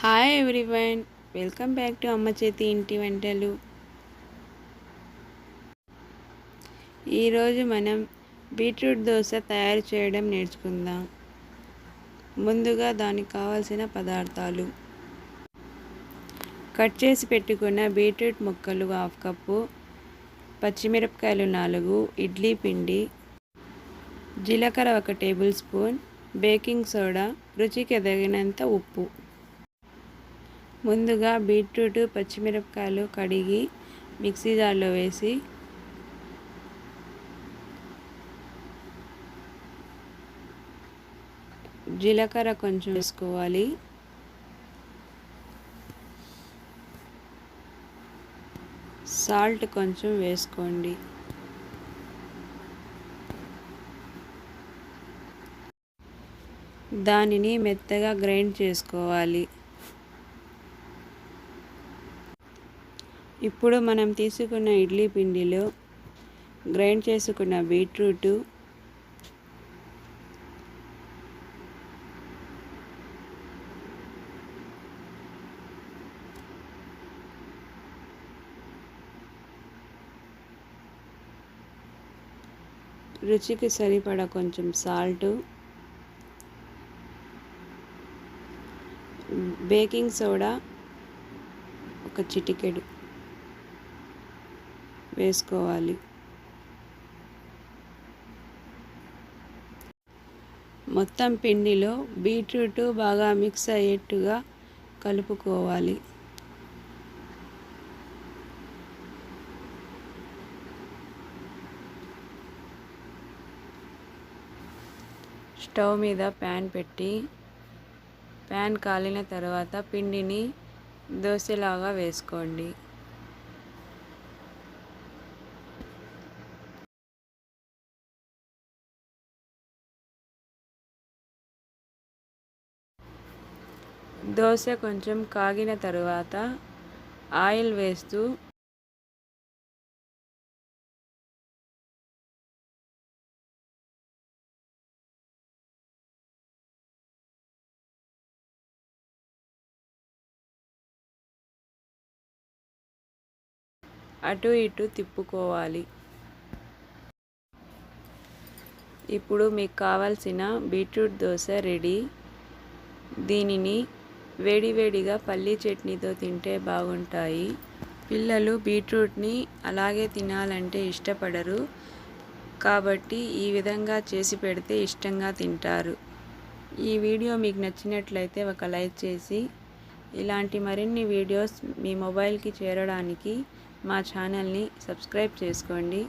Hi everyone welcome back to అమ్మ చేతి ఇంటి వంటలు ఈరోజు మనం బీట్రూట్ దోశ తయారు చేయడం నేర్చుకుందాం. ముందుగా దానికి కావాల్సిన పదార్థాలు. కట్ చేసి పెట్టుకున్న బీట్రూట్ ముక్కలు హాఫ్ కప్పు పచ్చిమిరపకాయలు నాలుగు ఇడ్లీ పిండి జీలకర్ర ఒక టేబుల్ స్పూన్ బేకింగ్ సోడా రుచికి ఎదగినంత ఉప్పు. ముందుగా బీట్రూట్ పచ్చిమిరపకాయలు కడిగి మిక్సీ జార్లో వేసి జీలకర్ర కొంచెం వేసుకోవాలి. సాల్ట్ కొంచెం వేసుకోండి. దానిని మెత్తగా గ్రైండ్ చేసుకోవాలి. ఇప్పుడు మనం తీసుకున్న ఇడ్లీ పిండిలో గ్రైండ్ చేసుకున్న బీట్రూటు రుచికి సరిపడ కొంచెం సాల్టు బేకింగ్ సోడా ఒక చిటికెడు. వేసుకోవాలి. మొత్తం పిండిలో బీట్రూట్ బాగా మిక్స్ అయ్యేట్టుగా కలుపుకోవాలి. స్టవ్ మీద ప్యాన్ పెట్టి ప్యాన్ కాలిన తర్వాత పిండిని దోశలాగా వేసుకోండి. దోశ కొంచెం కాగిన తరువాత ఆయిల్ వేస్తూ అటు ఇటు తిప్పుకోవాలి. ఇప్పుడు మీకు కావాల్సిన బీట్రూట్ దోశ రెడీ. దీనిని వేడివేడిగా పల్లీ చట్నీతో తింటే బాగుంటాయి. పిల్లలు బీట్రూట్ని అలాగే తినాలంటే ఇష్టపడరు. కాబట్టి ఈ విధంగా చేసి పెడితే ఇష్టంగా తింటారు. ఈ వీడియో మీకు నచ్చినట్లయితే ఒక లైక్ చేసి ఇలాంటి మరిన్ని వీడియోస్ మీ మొబైల్కి చేరడానికి మా ఛానల్ని సబ్స్క్రైబ్ చేసుకోండి.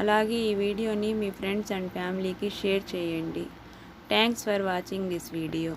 అలాగే ఈ వీడియోని మీ ఫ్రెండ్స్ అండ్ ఫ్యామిలీకి షేర్ చేయండి. Thanks for watching this video.